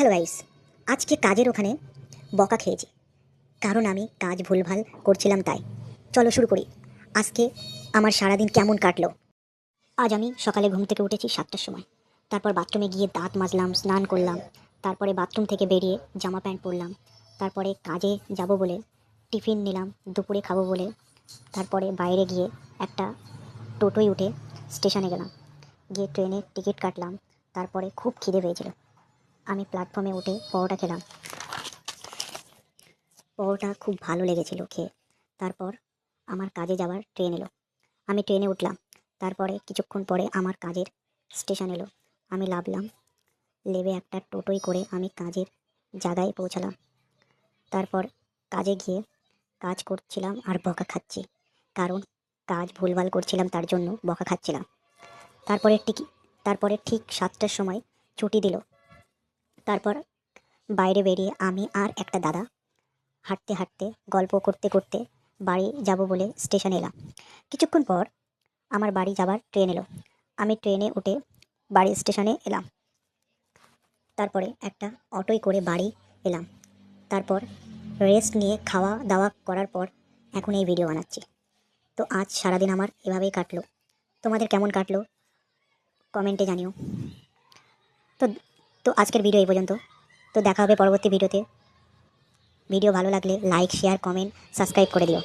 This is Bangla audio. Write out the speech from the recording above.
হ্যালো গাইস আজকে কাজের ওখানে বকা খেয়েছি। কারণ আমি কাজ ভুলভাল করছিলাম তাই। চলো শুরু করি। আজকে আমার সারাদিন কেমন কাটলো? আজ আমি সকালে ঘুম থেকে উঠেছি সাতটার সময়। তারপর বাথরুমে গিয়ে দাঁত মাজলাম, স্নান করলাম। তারপরে বাথরুম থেকে বেরিয়ে জামা প্যান্ট পরলাম। তারপরে কাজে যাব বলে টিফিন নিলাম, দুপুরে খাব বলে। তারপরে বাইরে গিয়ে একটা টোটোয় উঠে স্টেশনে গেলাম। গিয়ে ট্রেনে টিকিট কাটলাম। তারপরে খুব খিদে পেয়েছিল। আমি প্ল্যাটফর্মে উঠে পরোটা খেলাম। পরোটা খুব ভালো লেগেছিল খেয়ে। তারপর আমার কাজে যাওয়ার ট্রেন এলো। আমি ট্রেনে উঠলাম। তারপরে কিছুক্ষণ পরে আমার কাজের স্টেশন এলো। আমি লাভলাম। লেবে একটা টোটোই করে আমি কাজের জায়গায় পৌঁছালাম। তারপর কাজে গিয়ে কাজ করছিলাম আর বকা খাচ্ছি। কারণ কাজ ভুলভাল করছিলাম তার জন্য বকা খাচ্ছিলাম। তারপরে টিকি তারপরে ঠিক সাতটার সময় ছুটি দিল। তারপর বাইরে বেরিয়ে আমি আর একটা দাদা হাঁটতে হাঁটতে, গল্প করতে করতে বাড়ি যাব বলে স্টেশনে এলাম। কিছুক্ষণ পর আমার বাড়ি যাবার ট্রেন এলো। আমি ট্রেনে উঠে বাড়ি স্টেশনে এলাম। তারপরে একটা অটোয় করে বাড়ি এলাম। তারপর রেস্ট নিয়ে খাওয়া দাওয়া করার পর এখন এই ভিডিও বানাচ্ছি। তো আজ সারাদিন আমার এভাবেই কাটলো। তোমাদের কেমন কাটলো? কমেন্টে জানিও। তো তো আজকের ভিডিও এই পর্যন্ত। তো দেখা হবে পরবর্তী ভিডিওতে। ভিডিও ভালো লাগলে লাইক শেয়ার কমেন্ট সাবস্ক্রাইব করে দিও।